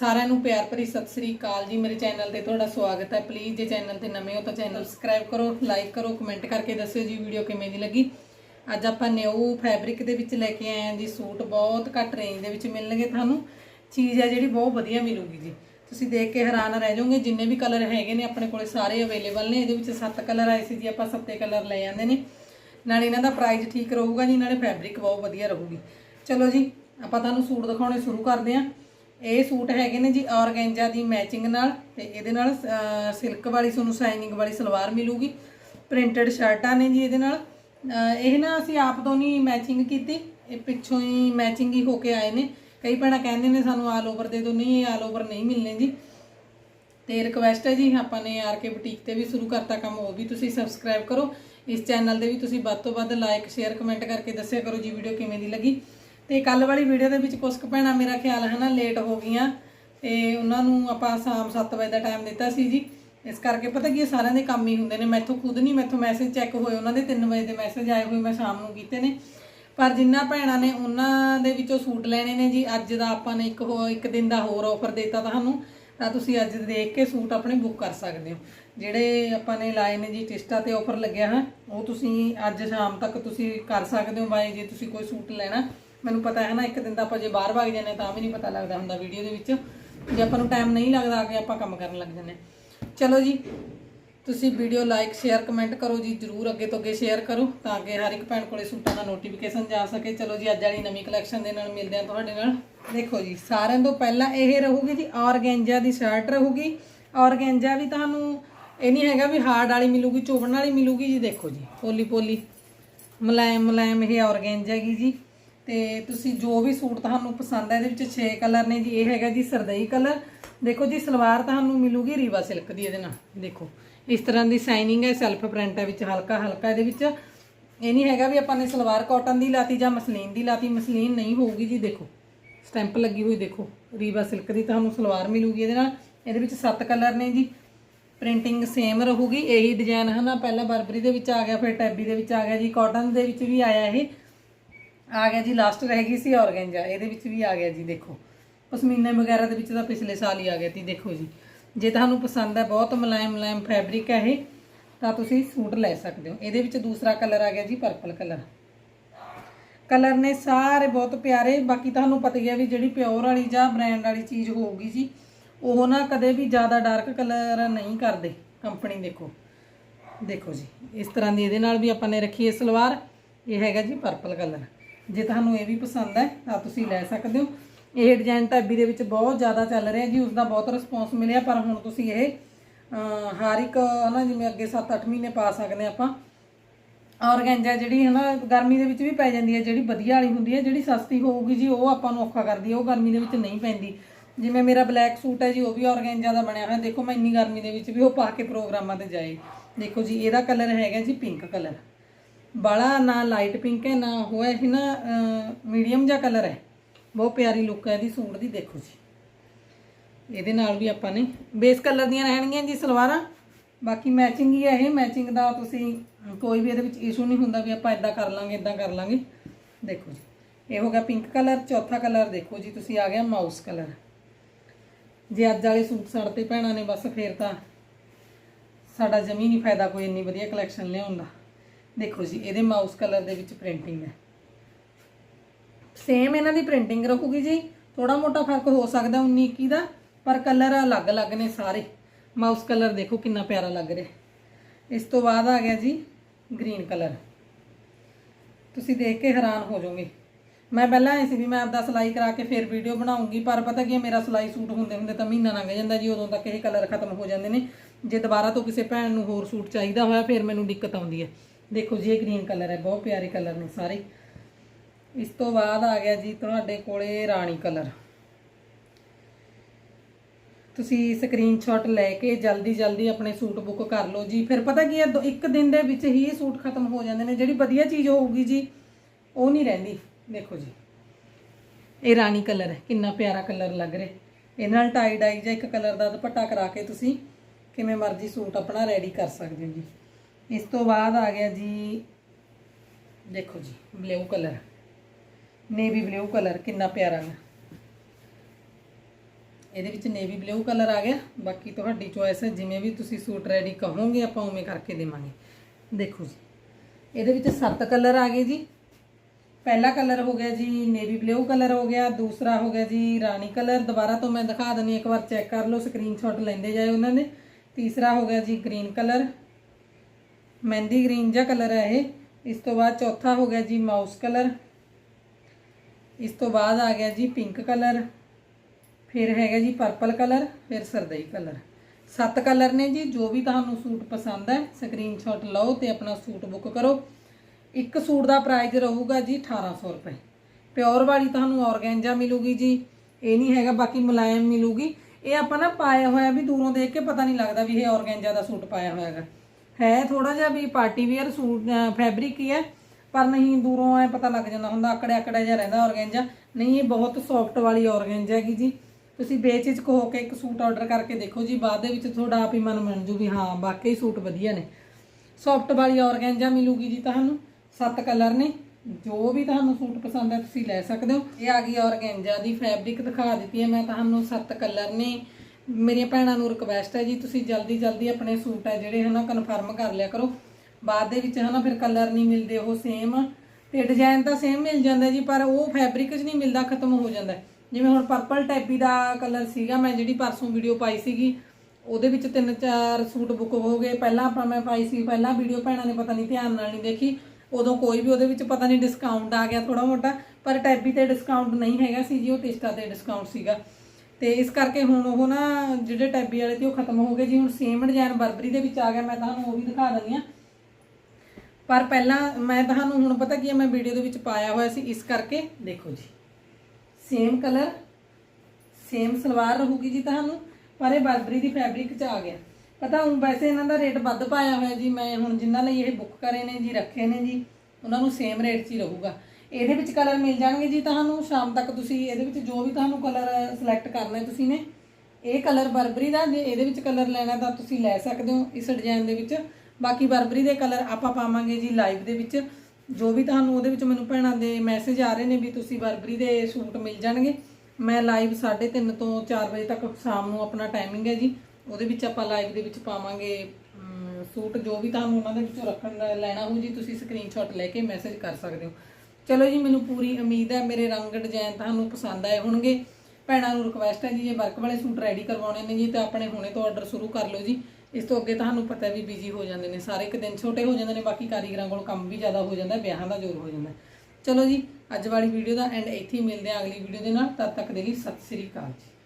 ਸਾਰਿਆਂ ਨੂੰ ਪਿਆਰ ਭਰੀ ਸਤਿ ਸ੍ਰੀ ਅਕਾਲ ਜੀ। ਮੇਰੇ ਚੈਨਲ ਤੇ ਤੁਹਾਡਾ ਸਵਾਗਤ ਹੈ। ਪਲੀਜ਼ ਜੇ ਚੈਨਲ ਤੇ ਨਵੇਂ ਹੋ ਤਾਂ ਚੈਨਲ ਸਬਸਕ੍ਰਾਈਬ ਕਰੋ ਲਾਈਕ ਕਰੋ ਕਮੈਂਟ ਕਰਕੇ ਦੱਸਿਓ ਜੀ ਵੀਡੀਓ ਕਿਵੇਂ ਦੀ ਲੱਗੀ। ਅੱਜ ਆਪਾਂ ਨਿਊ ਫੈਬਰਿਕ ਦੇ ਵਿੱਚ ਲੈ ਕੇ ਆਏ ਹਾਂ ਜੀ। ਸੂਟ ਬਹੁਤ ਘੱਟ ਰੇਂਜ ਦੇ ਵਿੱਚ ਮਿਲਣਗੇ ਤੁਹਾਨੂੰ। ਚੀਜ਼ ਹੈ ਜਿਹੜੀ ਬਹੁਤ ਵਧੀਆ ਮਿਲੂਗੀ ਜੀ। ਤੁਸੀਂ ਦੇਖ ਕੇ ਹੈਰਾਨ ਰਹਿ ਜਾਓਗੇ, ਜਿੰਨੇ ਵੀ ਕਲਰ ਹੈਗੇ ਨੇ ਆਪਣੇ ਕੋਲੇ ਸਾਰੇ ਅਵੇਲੇਬਲ ਨੇ। ਇਹਦੇ ਵਿੱਚ ਸੱਤ ਕਲਰ ਆਏ ਸੀ ਜੀ, ਆਪਾਂ ਸੱਤੇ ਕਲਰ ਲੈ ਜਾਂਦੇ ਨੇ। ਨਾਲ ਇਹਨਾਂ ਦਾ ਪ੍ਰਾਈਸ ਠੀਕ ਰਹੂਗਾ ਜੀ, ਨਾਲੇ ਫੈਬਰਿਕ ਬਹੁਤ ਵਧੀਆ ਰਹੂਗੀ। ਚਲੋ ਜੀ, ਆਪਾਂ ਤੁਹਾਨੂੰ ਸੂਟ ਦਿਖਾਉਣੇ ਸ਼ੁਰੂ ਕਰਦੇ ਹਾਂ। ਇਹ ਸੂਟ ਹੈਗੇ ਨੇ ਜੀ ਔਰਗੈਂਜਾ ਦੀ ਮੈਚਿੰਗ ਨਾਲ ਤੇ ਇਹਦੇ ਨਾਲ ਸਿਲਕ ਵਾਲੀ ਤੁਹਾਨੂੰ ਸ਼ਾਈਨਿੰਗ ਵਾਲੀ ਸਲਵਾਰ ਮਿਲੂਗੀ। ਪ੍ਰਿੰਟਡ ਸ਼ਰਟਾਂ ਨੇ ਜੀ ਇਹਦੇ ਨਾਲ। ਇਹ ਨਾ ਅਸੀਂ ਆਪ ਤੋਂ ਨਹੀਂ ਮੈਚਿੰਗ ਕੀਤੀ। ਇਹ ਪਿੱਛੋਂ ਹੀ ਮੈਚਿੰਗ ਹੀ ਹੋ ਕੇ ਆਏ ਨੇ। ਕਈ ਭੈਣਾਂ ਕਹਿੰਦੇ ਨੇ ਸਾਨੂੰ ਆਲ ਓਵਰ ਦੇ ਦਿਓ, ਨਹੀਂ ਇਹ ਆਲ ਓਵਰ ਨਹੀਂ ਮਿਲਨੇ ਜੀ। ਤੇ ਰਿਕਵੈਸਟ ਹੈ ਜੀ, ਆਪਾਂ ਨੇ ਆਰ ਕੇ ਬੁਟੀਕ ਤੇ ਵੀ ਸ਼ੁਰੂ ਕਰਤਾ ਕੰਮ, ਉਹ ਵੀ ਤੁਸੀਂ ਸਬਸਕ੍ਰਾਈਬ ਕਰੋ। ਇਸ ਚੈਨਲ ਦੇ ਵੀ ਤੁਸੀਂ ਵੱਧ ਤੋਂ ਵੱਧ ਲਾਈਕ ਸ਼ੇਅਰ ਕਮੈਂਟ ਕਰਕੇ ਦੱਸਿਆ ਕਰੋ ਜੀ ਵੀਡੀਓ ਕਿਵੇਂ ਦੀ ਲੱਗੀ। ਤੇ ਕੱਲ ਵਾਲੀ ਵੀਡੀਓ ਦੇ ਵਿੱਚ ਕੁਝ ਕੁ ਭੈਣਾਂ ਮੇਰਾ ਖਿਆਲ ਹੈ ਨਾ ਲੇਟ ਹੋ ਗਈਆਂ ਤੇ ਉਹਨਾਂ ਨੂੰ ਆਪਾਂ ਸ਼ਾਮ 7 ਵਜੇ ਦਾ ਟਾਈਮ ਦਿੱਤਾ ਸੀ ਜੀ। ਇਸ ਕਰਕੇ ਪਤਾ ਕੀ ਹੈ, ਸਾਰਿਆਂ ਦੇ ਕੰਮ ਹੀ ਹੁੰਦੇ ਨੇ। ਮੈਥੋਂ ਖੁਦ ਨਹੀਂ ਮੈਥੋਂ ਮੈਸੇਜ ਚੈੱਕ ਹੋਏ ਉਹਨਾਂ ਦੇ। 3 ਵਜੇ ਦੇ ਮੈਸੇਜ ਆਏ ਹੋਏ ਮੈਂ ਸ਼ਾਮ ਨੂੰ ਕੀਤੇ ਨੇ। ਪਰ ਜਿੰਨਾ ਭੈਣਾਂ ਨੇ ਉਹਨਾਂ ਦੇ ਵਿੱਚੋਂ ਸੂਟ ਲੈਣੇ ਨੇ ਜੀ ਅੱਜ ਦਾ ਆਪਾਂ ਨੇ ਇੱਕ ਹੋ ਇੱਕ ਦਿਨ ਦਾ ਹੋਰ ਆਫਰ ਦਿੱਤਾ ਤੁਹਾਨੂੰ। ਤਾਂ ਤੁਸੀਂ ਅੱਜ ਦੇਖ ਕੇ ਸੂਟ ਆਪਣੇ ਬੁੱਕ ਕਰ ਸਕਦੇ ਹੋ। ਜਿਹੜੇ ਆਪਾਂ ਨੇ ਲਾਏ ਨੇ ਜੀ ਟਿਸਟਾ ਤੇ ਆਫਰ ਲੱਗਿਆ ਹੈ ਉਹ ਤੁਸੀਂ ਅੱਜ ਸ਼ਾਮ ਤੱਕ ਤੁਸੀਂ ਕਰ ਸਕਦੇ ਹੋ। ਬਾਈ ਜੇ ਤੁਸੀਂ ਕੋਈ ਸੂਟ ਲੈਣਾ ਮੈਨੂੰ ਪਤਾ ਹੈ ਨਾ, ਇੱਕ ਦਿਨ ਤਾਂ ਆਪਾਂ ਜੇ ਬਾਹਰ ਭੱਜ ਜਾਂਦੇ ਹਾਂ ਤਾਂ ਵੀ ਨਹੀਂ ਪਤਾ ਲੱਗਦਾ ਹੁੰਦਾ ਵੀਡੀਓ ਦੇ ਵਿੱਚ। ਜੇ ਆਪਾਂ ਨੂੰ ਟਾਈਮ ਨਹੀਂ ਲੱਗਦਾ ਕਿ ਆਪਾਂ ਕੰਮ ਕਰਨ ਲੱਗ ਜਾਂਦੇ ਹਾਂ। ਚਲੋ ਜੀ, ਤੁਸੀਂ ਵੀਡੀਓ ਲਾਈਕ ਸ਼ੇਅਰ ਕਮੈਂਟ ਕਰੋ ਜੀ, ਜਰੂਰ ਅੱਗੇ ਤੋਂ ਅੱਗੇ ਸ਼ੇਅਰ ਕਰੋ, ਤਾਂ ਕਿ ਹਰ ਇੱਕ ਭੈਣ ਕੋਲੇ ਸੂਟਾਂ ਦਾ ਨੋਟੀਫਿਕੇਸ਼ਨ ਜਾ ਸਕੇ। ਚਲੋ ਜੀ, ਅੱਜ ਵਾਲੀ ਨਵੀਂ ਕਲੈਕਸ਼ਨ ਦੇ ਨਾਲ ਮਿਲਦੇ ਹਾਂ ਤੁਹਾਡੇ ਨਾਲ। ਦੇਖੋ ਜੀ, ਸਾਰਿਆਂ ਤੋਂ ਪਹਿਲਾਂ ਇਹ ਰਹੂਗੀ ਜੀ, ਔਰਗੈਂਜਾ ਦੀ ਸ਼ਰਟ ਰਹੂਗੀ। ਔਰਗੈਂਜਾ ਵੀ ਤੁਹਾਨੂੰ ਇਹ ਨਹੀਂ ਹੈਗਾ ਵੀ ਹਾਰਡ ਵਾਲੀ ਮਿਲੂਗੀ ਚੁਭਣ ਵਾਲੀ ਮਿਲੂਗੀ ਜੀ, ਦੇਖੋ ਜੀ ਪੋਲੀ ਪੋਲੀ ਮਲਾਇਮ ਮੁਲਾਇਮ ਇਹ ਔਰਗੈਂਜਾ ਹੈਗੀ ਜੀ। ਤੇ ਤੁਸੀਂ ਜੋ ਵੀ ਸੂਟ ਤੁਹਾਨੂੰ ਪਸੰਦ ਹੈ ਇਹਦੇ ਵਿੱਚ 6 ਕਲਰ ਨੇ ਜੀ। ਇਹ ਹੈਗਾ ਜੀ ਸਰਦਈ ਕਲਰ। ਦੇਖੋ ਜੀ, ਸਲਵਾਰ ਤੁਹਾਨੂੰ ਮਿਲੂਗੀ ਰੀਵਾ ਸਿਲਕ ਦੀ ਇਹਦੇ ਨਾਲ। ਦੇਖੋ, ਇਸ ਤਰ੍ਹਾਂ ਦੀ ਸਾਈਨਿੰਗ ਹੈ, ਸੈਲਫ ਪ੍ਰਿੰਟ ਹੈ ਵਿੱਚ ਹਲਕਾ ਹਲਕਾ ਇਹਦੇ ਵਿੱਚ। ਇਹ ਨਹੀਂ ਹੈਗਾ ਵੀ ਆਪਾਂ ਨੇ ਸਲਵਾਰ ਕਾਟਨ ਦੀ ਲਾਤੀ ਜਾਂ ਮਸਲੀਨ ਦੀ ਲਾਤੀ, ਮਸਲੀਨ ਨਹੀਂ ਹੋਊਗੀ ਜੀ, ਦੇਖੋ। ਸਟੈਂਪ ਲੱਗੀ ਹੋਈ ਦੇਖੋ, ਰੀਵਾ ਸਿਲਕ ਦੀ ਤੁਹਾਨੂੰ ਸਲਵਾਰ ਮਿਲੂਗੀ ਇਹਦੇ ਨਾਲ। ਇਹਦੇ ਵਿੱਚ 7 ਕਲਰ ਨੇ ਜੀ। ਪ੍ਰਿੰਟਿੰਗ ਸੇਮ ਰਹੂਗੀ, ਇਹੀ ਡਿਜ਼ਾਈਨ ਹੈ ਨਾ ਪਹਿਲਾਂ ਬਰਬਰੀ ਦੇ ਵਿੱਚ ਆ ਗਿਆ, ਫਿਰ ਟੈਬੀ ਦੇ ਵਿੱਚ ਆ ਗਿਆ ਜੀ, ਕਾਟਨ ਦੇ ਵਿੱਚ ਵੀ ਆਇਆ ਇਹ। ਆ ਗਿਆ ਜੀ ਲਾਸਟ ਰਹਿ ਗਈ ਸੀ ਔਰਗੈਂਜਾ, ਇਹਦੇ ਵਿੱਚ ਵੀ ਆ ਗਿਆ ਜੀ, ਦੇਖੋ। ਪਸ਼ਮੀਨੇ ਵਗੈਰਾ ਦੇ ਵਿੱਚ ਤਾਂ ਪਿਛਲੇ ਸਾਲ ਹੀ ਆ ਗਿਆ ਸੀ, ਦੇਖੋ ਜੀ। ਜੇ ਤੁਹਾਨੂੰ ਪਸੰਦ ਹੈ, ਬਹੁਤ ਮੁਲਾਇਮ ਮੁਲਾਇਮ ਫੈਬਰਿਕ ਹੈ ਇਹ, ਤਾਂ ਤੁਸੀਂ ਸੂਟ ਲੈ ਸਕਦੇ ਹੋ। ਇਹਦੇ ਵਿੱਚ ਦੂਸਰਾ ਕਲਰ ਆ ਗਿਆ ਜੀ ਪਰਪਲ ਕਲਰ। ਕਲਰ ਨੇ ਸਾਰੇ ਬਹੁਤ ਪਿਆਰੇ, ਬਾਕੀ ਤੁਹਾਨੂੰ ਪਤਾ ਹੀ ਹੈ ਵੀ ਜਿਹੜੀ ਪਿਓਰ ਵਾਲੀ ਜਾਂ ਬ੍ਰਾਂਡ ਵਾਲੀ ਚੀਜ਼ ਹੋਊਗੀ ਜੀ, ਉਹ ਨਾ ਕਦੇ ਵੀ ਜ਼ਿਆਦਾ ਡਾਰਕ ਕਲਰ ਨਹੀਂ ਕਰਦੇ ਕੰਪਨੀ ਦੇਖੋ। ਦੇਖੋ ਜੀ, ਇਸ ਤਰ੍ਹਾਂ ਦੀ ਇਹਦੇ ਨਾਲ ਵੀ ਆਪਾਂ ਨੇ ਰੱਖੀ ਹੈ ਸਲਵਾਰ, ਇਹ ਹੈਗਾ ਜੀ ਪਰਪਲ ਕਲਰ। ਜੇ ਤੁਹਾਨੂੰ ਇਹ ਵੀ ਪਸੰਦ ਹੈ, ਤਾਂ ਤੁਸੀਂ ਲੈ ਸਕਦੇ ਹੋ। ਇਹ ਡਿਜ਼ਾਈਨ ਟੈਬੀ ਦੇ ਵਿੱਚ ਬਹੁਤ ਜ਼ਿਆਦਾ ਚੱਲ ਰਿਹਾ ਜੀ ਉਸ ਦਾ ਬਹੁਤ ਰਿਸਪੌਂਸ ਮਿਲਿਆ, ਪਰ ਹੁਣ ਤੁਸੀਂ ਇਹ ਹਰ ਇੱਕ ਨਾ ਜਿਵੇਂ ਅੱਗੇ 7-8 ਮਹੀਨੇ ਪਾ ਸਕਦੇ ਆਪਾਂ। ਔਰਗੈਂਜਾ ਜਿਹੜੀ ਹੈ ਨਾ ਗਰਮੀ ਦੇ ਵਿੱਚ ਵੀ ਪੈ ਜਾਂਦੀ ਹੈ, ਜਿਹੜੀ ਵਧੀਆ ਵਾਲੀ ਹੁੰਦੀ ਹੈ, ਜਿਹੜੀ ਸਸਤੀ ਹੋਊਗੀ ਜੀ, ਉਹ ਆਪਾਂ ਨੂੰ ਔਖਾ ਕਰਦੀ ਹੈ, ਉਹ ਗਰਮੀ ਦੇ ਵਿੱਚ ਨਹੀਂ ਪੈਂਦੀ। ਜਿਵੇਂ ਮੇਰਾ ਬਲੈਕ ਸੂਟ ਹੈ ਜੀ, ਉਹ ਵੀ ਔਰਗੈਂਜਾ ਦਾ ਬਣਿਆ ਹੋਇਆ। ਦੇਖੋ, ਮੈਂ ਇੰਨੀ ਗਰਮੀ ਦੇ ਵਿੱਚ ਵੀ ਉਹ ਪਾ ਕੇ ਪ੍ਰੋਗਰਾਮਾਂ ਤੇ ਜਾਏ। ਦੇਖੋ ਜੀ, ਇਹਦਾ ਕਲਰ ਹੈਗਾ ਜੀ ਪਿੰਕ ਕਲਰ ਬਾਲਾ ਨਾ ਲਾਈਟ ਪਿੰਕ ਹੈ, ਨਾ ਉਹ ਹੈ ਨਾ ਮੀਡੀਅਮ ਜਿਹਾ ਕਲਰ ਹੈ। ਬਹੁਤ ਪਿਆਰੀ ਲੁੱਕ ਹੈ ਇਹਦੀ, ਸੂਟ ਦੀ, ਦੇਖੋ ਜੀ। ਇਹਦੇ ਨਾਲ ਵੀ ਆਪਾਂ ਨੇ ਬੇਸ ਕਲਰ ਦੀਆਂ ਰਹਿਣਗੀਆਂ ਜੀ ਸਲਵਾਰਾਂ। ਬਾਕੀ ਮੈਚਿੰਗ ਹੀ ਹੈ ਇਹ ਮੈਚਿੰਗ ਦਾ ਤੁਸੀਂ ਕੋਈ ਵੀ ਇਹਦੇ ਵਿੱਚ ਇਸ਼ੂ ਨਹੀਂ ਹੁੰਦਾ ਵੀ ਆਪਾਂ ਇਦਾਂ ਕਰ ਲਾਂਗੇ ਇਦਾਂ ਕਰ ਲਾਂਗੇ। ਦੇਖੋ ਜੀ, ਇਹ ਹੋ ਗਿਆ ਪਿੰਕ ਕਲਰ ਚੌਥਾ ਕਲਰ ਦੇਖੋ ਜੀ, ਤੁਸੀਂ ਆ ਗਿਆ ਮਾਊਸ ਕਲਰ ਜੇ ਅੱਜ ਵਾਲੇ ਸੂਟ ਸੜਤੇ ਭੈਣਾਂ ਨੇ, ਬਸ ਫੇਰ ਤਾਂ ਸਾਡਾ ਜਮੀ ਨਹੀਂ ਫਾਇਦਾ ਕੋਈ ਇੰਨੀ ਵਧੀਆ ਕਲੈਕਸ਼ਨ ਲਿਆਉਣ ਦਾ। ਦੇਖੋ ਜੀ, ਇਹਦੇ ਮਾਊਸ ਕਲਰ ਦੇ ਵਿੱਚ ਪ੍ਰਿੰਟਿੰਗ ਹੈ। ਸੇਮ ਇਹਨਾਂ ਦੀ ਪ੍ਰਿੰਟਿੰਗ ਰਹੂਗੀ ਜੀ। ਥੋੜਾ ਮੋਟਾ ਫ਼ਰਕ ਹੋ ਸਕਦਾ 19 21 ਦਾ, ਪਰ ਕਲਰ ਅਲੱਗ-ਅਲੱਗ ਨੇ ਸਾਰੇ। ਮਾਊਸ ਕਲਰ ਦੇਖੋ ਕਿੰਨਾ ਪਿਆਰਾ ਲੱਗ ਰਿਹਾ। ਇਸ ਤੋਂ ਬਾਅਦ ਆ ਗਿਆ ਜੀ ਗ੍ਰੀਨ ਕਲਰ ਤੁਸੀਂ ਦੇਖ ਕੇ ਹੈਰਾਨ ਹੋ ਜਾਓਗੇ। ਮੈਂ ਪਹਿਲਾਂ ਐ ਸੀ ਵੀ ਮੈਂ ਆਪਦਾ ਸਿਲਾਈ ਕਰਾ ਕੇ ਫਿਰ ਵੀਡੀਓ ਬਣਾਉਂਗੀ, ਪਰ ਪਤਾ ਕੀ ਹੈ, ਮੇਰਾ ਸਿਲਾਈ ਸੂਟ ਹੁੰਦੇ ਹੁੰਦੇ ਤਾਂ ਮਹੀਨਾ ਲੰਘ ਜਾਂਦਾ ਜੀ, ਉਦੋਂ ਤੱਕ ਇਹ ਕਲਰ ਖਤਮ ਹੋ ਜਾਂਦੇ ਨੇ। ਜੇ ਦੁਬਾਰਾ ਤੋਂ ਕਿਸੇ ਭੈਣ ਨੂੰ ਹੋਰ ਸੂਟ ਚਾਹੀਦਾ ਹੋਇਆ, ਫਿਰ ਮੈਨੂੰ ਦਿੱਕਤ ਆਉਂਦੀ ਹੈ। ਦੇਖੋ ਜੀ, ਇਹ ਗ੍ਰੀਨ ਕਲਰ ਹੈ, ਬਹੁਤ ਪਿਆਰੇ ਕਲਰ ਨੇ ਸਾਰੇ। ਇਸ ਤੋਂ ਬਾਅਦ ਆ ਗਿਆ ਜੀ ਤੁਹਾਡੇ ਕੋਲੇ ਰਾਣੀ ਕਲਰ ਤੁਸੀਂ ਸਕਰੀਨਸ਼ਾਟ ਲੈ ਕੇ ਜਲਦੀ ਜਲਦੀ ਆਪਣੇ ਸੂਟ ਬੁੱਕ ਕਰ ਲਓ ਜੀ। ਫਿਰ ਪਤਾ ਕੀ ਹੈ, ਦੋ- ਇੱਕ ਦਿਨ ਦੇ ਵਿੱਚ ਹੀ ਇਹ ਸੂਟ ਖਤਮ ਹੋ ਜਾਂਦੇ ਨੇ। ਜਿਹੜੀ ਵਧੀਆ ਚੀਜ਼ ਹੋਊਗੀ ਜੀ, ਉਹ ਨਹੀਂ ਰਹਿੰਦੀ। ਦੇਖੋ ਜੀ, ਇਹ ਰਾਣੀ ਕਲਰ ਹੈ, ਕਿੰਨਾ ਪਿਆਰਾ ਕਲਰ ਲੱਗ ਰਿਹਾ। ਇਹ ਨਾਲ ਟਾਈ ਡਾਈ ਜਾਂ ਇੱਕ ਕਲਰ ਦਾ ਦੁਪੱਟਾ ਕਰਾ ਕੇ ਤੁਸੀਂ ਕਿਵੇਂ ਮਰਜ਼ੀ ਸੂਟ ਆਪਣਾ ਰੈਡੀ ਕਰ ਸਕਦੇ ਹੋ ਜੀ। ਇਸ ਤੋਂ ਬਾਅਦ ਆ ਗਿਆ ਜੀ, ਦੇਖੋ ਜੀ blue colour navy blue colour ਕਿੰਨਾ ਪਿਆਰਾ ਹੈ। ਇਹਦੇ ਵਿੱਚ ਨੇਵੀ ਬਲੂ ਕਲਰ ਆ ਗਿਆ। ਬਾਕੀ ਤੁਹਾਡੀ ਚੋਇਸ ਹੈ, ਜਿਵੇਂ ਵੀ ਤੁਸੀਂ ਸੂਟ ਰੈਡੀ ਕਹੋਗੇ, ਆਪਾਂ ਉਵੇਂ ਕਰਕੇ ਦੇਵਾਂਗੇ। ਦੇਖੋ ਜੀ, ਇਹਦੇ ਵਿੱਚ ਸੱਤ ਕਲਰ ਆ ਗਏ ਜੀ। ਪਹਿਲਾ ਕਲਰ ਹੋ ਗਿਆ ਜੀ ਨੇਵੀ ਬਲੂ ਕਲਰ ਹੋ ਗਿਆ। ਦੂਸਰਾ ਹੋ ਗਿਆ ਜੀ, ਰਾਣੀ ਕਲਰ ਦੁਬਾਰਾ ਤੋਂ ਮੈਂ ਦਿਖਾ ਦਿੰਦੀ ਇੱਕ ਵਾਰ ਚੈੱਕ ਕਰ ਲਓ ਸਕਰੀਨਸ਼ਾਟ ਲੈਂਦੇ ਜਾਏ ਉਹਨਾਂ ਨੇ। ਤੀਸਰਾ ਹੋ ਗਿਆ ਜੀ ਗ੍ਰੀਨ ਕਲਰ ਮਹਿੰਦੀ ਗ੍ਰੀਨ ਜਿਹਾ ਕਲਰ ਹੈ ਇਹ। ਇਸ ਤੋਂ ਬਾਅਦ ਚੌਥਾ ਹੋ ਗਿਆ ਜੀ ਮਾਊਸ ਕਲਰ। ਇਸ ਤੋਂ ਬਾਅਦ ਆ ਗਿਆ ਜੀ ਪਿੰਕ ਕਲਰ। ਫਿਰ ਹੈਗਾ ਜੀ ਪਰਪਲ ਕਲਰ, ਫਿਰ ਸਰਦਈ ਕਲਰ। ਸੱਤ ਕਲਰ ਨੇ ਜੀ, ਜੋ ਵੀ ਤੁਹਾਨੂੰ ਸੂਟ ਪਸੰਦ ਹੈ ਸਕਰੀਨਸ਼ਾਟ ਲਓ ਤੇ ਆਪਣਾ ਸੂਟ ਬੁੱਕ ਕਰੋ। ਇੱਕ ਸੂਟ ਦਾ ਪ੍ਰਾਈਸ ਰਹੂਗਾ ਜੀ 1800 ਰੁਪਏ। ਪਿਓਰ ਵਾਲੀ ਤੁਹਾਨੂੰ ਔਰਗੈਂਜਾ ਮਿਲੂਗੀ ਜੀ, ਇਹ ਨਹੀਂ ਹੈਗਾ, ਬਾਕੀ ਮੁਲਾਇਮ ਮਿਲੂਗੀ। ਇਹ ਆਪਾਂ ਨਾ ਪਾਇਆ ਹੋਇਆ ਵੀ ਦੂਰੋਂ ਦੇਖ ਕੇ ਪਤਾ ਨਹੀਂ ਲੱਗਦਾ ਵੀ ਇਹ ਔਰਗੈਂਜਾ ਦਾ ਸੂਟ ਪਾਇਆ ਹੋਇਆ ਹੈਗਾ। ਹੈ ਥੋੜਾ ਜਿਹਾ ਵੀ ਪਾਰਟੀ ਵੇਅਰ ਸੂਟ ਫੈਬਰਿਕ ਹੀ ਹੈ, ਪਰ ਨਹੀਂ, ਦੂਰੋਂ ਐ ਪਤਾ ਲੱਗ ਜਾਂਦਾ ਹੁੰਦਾ ਅਕੜਿਆ ਅਕੜਿਆ ਜਿਹਾ ਰਹਿੰਦਾ ਔਰਗੈਂਜਾ। ਨਹੀਂ, ਇਹ ਬਹੁਤ ਸੌਫਟ ਵਾਲੀ ਔਰਗੈਂਜਾ ਹੈਗੀ ਜੀ। ਤੁਸੀਂ ਬੇਚਿਜਕ ਹੋ ਕੇ ਇੱਕ ਸੂਟ ਆਰਡਰ ਕਰਕੇ ਦੇਖੋ ਜੀ, ਬਾਅਦ ਦੇ ਵਿੱਚ ਤੁਹਾਡਾ ਆਪ ਹੀ ਮਨ ਮੰਨ ਜੂ ਵੀ ਹਾਂ, ਵਾਕਈ ਸੂਟ ਵਧੀਆ ਨੇ। ਸੌਫਟ ਵਾਲੀ ਔਰਗੈਂਜਾ ਮਿਲੂਗੀ ਜੀ ਤੁਹਾਨੂੰ, ਸੱਤ ਕਲਰ ਨੇ। ਜੋ ਵੀ ਤੁਹਾਨੂੰ ਸੂਟ ਪਸੰਦ ਹੈ, ਤੁਸੀਂ ਲੈ ਸਕਦੇ ਹੋ। ਇਹ ਆ ਗਈ ਔਰਗੈਂਜਾ ਦੀ ਫੈਬਰਿਕ ਦਿਖਾ ਦਿੱਤੀ ਹੈ ਮੈਂ ਤੁਹਾਨੂੰ, ਸੱਤ ਕਲਰ ਨੇ। ਮੇਰੀਆਂ ਭੈਣਾਂ ਨੂੰ ਰਿਕਵੈਸਟ ਹੈ ਜੀ, ਤੁਸੀਂ ਜਲਦੀ ਜਲਦੀ ਆਪਣੇ ਸੂਟ ਹੈ ਜਿਹੜੇ ਹਨਾ ਕਨਫਰਮ ਕਰ ਲਿਆ ਕਰੋ। ਬਾਅਦ ਦੇ ਵਿੱਚ ਹਨਾ, ਫਿਰ ਕਲਰ ਨਹੀਂ ਮਿਲਦੇ, ਉਹ ਸੇਮ ਤੇ ਡਿਜ਼ਾਈਨ ਤਾਂ ਸੇਮ ਮਿਲ ਜਾਂਦਾ ਜੀ, ਪਰ ਉਹ ਫੈਬਰਿਕ 'ਚ ਨਹੀਂ ਮਿਲਦਾ, ਖਤਮ ਹੋ ਜਾਂਦਾ। ਜਿਵੇਂ ਹੁਣ ਪਰਪਲ ਟੈਪੀ ਦਾ ਕਲਰ ਸੀਗਾ, ਮੈਂ ਜਿਹੜੀ ਪਰਸੋਂ ਵੀਡੀਓ ਪਾਈ ਸੀਗੀ, ਉਹਦੇ ਵਿੱਚ ਤਿੰਨ, ਚਾਰ ਸੂਟ ਬੁੱਕ ਹੋ ਗਏ। ਪਹਿਲਾਂ ਆਪਾਂ ਮੈਂ ਪਾਈ ਸੀ, ਪਹਿਲਾਂ ਵੀਡੀਓ ਭੈਣਾਂ ਨੇ ਪਤਾ ਨਹੀਂ ਧਿਆਨ ਨਾਲ ਨਹੀਂ ਦੇਖੀ। ਉਦੋਂ ਕੋਈ ਵੀ ਉਹਦੇ ਵਿੱਚ ਪਤਾ ਨਹੀਂ ਡਿਸਕਾਊਂਟ ਆ ਗਿਆ ਥੋੜਾ ਮੋਟਾ, ਪਰ ਟੈਬੀ ਤੇ ਡਿਸਕਾਊਂਟ ਨਹੀਂ ਹੈਗਾ ਸੀ ਜੀ, ਉਹ ਟਿਸਟਾ ਤੇ ਡਿਸਕਾਊਂਟ ਸੀਗਾ। ਤੇ ਇਸ ਕਰਕੇ ਹੁਣ ਉਹ ਨਾ ਜਿਹੜੇ ਟੈਬੀ ਵਾਲੇ ਸੀ ਉਹ ਖਤਮ ਹੋ ਗਏ ਜੀ। ਹੁਣ ਸੇਮ ਡਿਜ਼ਾਈਨ ਬਰਬਰੀ ਦੇ ਵਿੱਚ ਆ ਗਿਆ, ਮੈਂ ਤੁਹਾਨੂੰ ਉਹ ਵੀ ਦਿਖਾ ਦਿੰਦੀ ਆ ਪਰ ਪਹਿਲਾਂ ਮੈਂ ਤੁਹਾਨੂੰ ਹੁਣ ਪਤਾ ਕੀ ਹੈ, ਮੈਂ ਵੀਡੀਓ ਦੇ ਵਿੱਚ ਪਾਇਆ ਹੋਇਆ ਸੀ, ਇਸ ਕਰਕੇ ਦੇਖੋ ਜੀ। ਸੇਮ ਕਲਰ, ਸੇਮ ਸਲਵਾਰ ਰਹੂਗੀ ਜੀ ਤੁਹਾਨੂੰ, ਪਰ ਇਹ ਬਰਬਰੀ ਦੀ ਫੈਬਰਿਕ ਚ ਆ ਗਿਆ। ਪਤਾ, ਹੁਣ ਵੈਸੇ ਇਹਨਾਂ ਦਾ ਰੇਟ ਵੱਧ ਪਾਇਆ ਹੋਇਆ ਜੀ। ਮੈਂ ਹੁਣ ਜਿਨ੍ਹਾਂ ਲਈ ਇਹ ਬੁੱਕ ਕਰੇ ਨੇ ਜੀ, ਰੱਖੇ ਨੇ ਜੀ, ਉਹਨਾਂ ਨੂੰ ਸੇਮ ਰੇਟ 'ਚ ਹੀ ਰਹੂਗਾ। ਇਹਦੇ ਵਿੱਚ ਕਲਰ ਮਿਲ ਜਾਣਗੇ ਜੀ ਤੁਹਾਨੂੰ, ਸ਼ਾਮ ਤੱਕ ਤੁਸੀਂ ਇਹਦੇ ਵਿੱਚ ਜੋ ਵੀ ਤੁਹਾਨੂੰ ਕਲਰ ਸਿਲੈਕਟ ਕਰਨਾ ਤੁਸੀਂ ਨੇ, ਇਹ ਕਲਰ ਬਰਬਰੀ ਦਾ, ਜੇ ਇਹਦੇ ਵਿੱਚ ਕਲਰ ਲੈਣਾ ਤਾਂ ਤੁਸੀਂ ਲੈ ਸਕਦੇ ਹੋ ਇਸ ਡਿਜ਼ਾਈਨ ਦੇ ਵਿੱਚ। ਬਾਕੀ ਬਰਬਰੀ ਦੇ ਕਲਰ ਆਪਾਂ ਪਾਵਾਂਗੇ ਜੀ ਲਾਈਵ ਦੇ ਵਿੱਚ। ਜੋ ਵੀ ਤੁਹਾਨੂੰ ਉਹਦੇ ਵਿੱਚ ਮੈਨੂੰ ਭੈਣਾਂ ਦੇ ਮੈਸੇਜ ਆ ਰਹੇ ਨੇ ਵੀ ਤੁਸੀਂ ਬਰਬਰੀ ਦੇ ਸੂਟ ਮਿਲ ਜਾਣਗੇ। ਮੈਂ ਲਾਈਵ 3:30 ਤੋਂ 4 ਵਜੇ ਤੱਕ ਸ਼ਾਮ ਨੂੰ ਆਪਣਾ ਟਾਈਮਿੰਗ ਹੈ ਜੀ। ਉਹਦੇ ਵਿੱਚ ਆਪਾਂ ਲਾਈਵ ਦੇ ਵਿੱਚ ਪਾਵਾਂਗੇ ਸੂਟ ਜੋ ਵੀ ਤੁਹਾਨੂੰ ਉਹਨਾਂ ਦੇ ਵਿੱਚੋਂ ਰੱਖਣ ਦਾ ਲੈਣਾ ਹੋਊ ਜੀ, ਤੁਸੀਂ ਸਕਰੀਨਸ਼ਾਟ ਲੈ ਕੇ ਮੈਸੇਜ ਕਰ ਸਕਦੇ ਹੋ। ਚਲੋ ਜੀ, ਮੈਨੂੰ ਪੂਰੀ ਉਮੀਦ ਹੈ, ਮੇਰੇ ਰੰਗ ਡਿਜ਼ਾਈਨ ਤੁਹਾਨੂੰ ਪਸੰਦ ਆਏ ਹੋਣਗੇ। ਭੈਣਾਂ ਨੂੰ ਰਿਕੁਐਸਟ ਹੈ ਜੀ ਜੇ ਵਰਕ ਵਾਲੇ ਸੂਟ ਰੈਡੀ ਕਰਵਾਉਣੇ ਨੇ ਜੀ, ਤਾਂ ਆਪਣੇ ਹੁਣੇ ਤੋਂ ਆਰਡਰ ਸ਼ੁਰੂ ਕਰ ਲਓ ਜੀ। ਇਸ ਤੋਂ ਅੱਗੇ ਤੁਹਾਨੂੰ ਪਤਾ ਵੀ ਬਿਜ਼ੀ ਹੋ ਜਾਂਦੇ ਨੇ, ਸਾਰੇ ਇੱਕ ਦਿਨ ਛੋਟੇ ਹੋ ਜਾਂਦੇ ਨੇ, ਬਾਕੀ ਕਾਰੀਗਰਾਂ ਕੋਲ ਕੰਮ ਵੀ ਜ਼ਿਆਦਾ ਹੋ ਜਾਂਦਾ, ਵਿਆਹਾਂ ਦਾ ਜ਼ੋਰ ਹੋ ਜਾਂਦਾ। ਚਲੋ ਜੀ, ਅੱਜ ਵਾਲੀ ਵੀਡੀਓ ਦਾ ਐਂਡ ਇੱਥੇ ਹੀ ਮਿਲਦੇ ਹਾਂ ਅਗਲੀ ਵੀਡੀਓ ਦੇ ਨਾਲ, ਤਦ ਤੱਕ ਦੇ ਲਈ ਸਤਿ ਸ੍ਰੀ ਅਕਾਲ ਜੀ।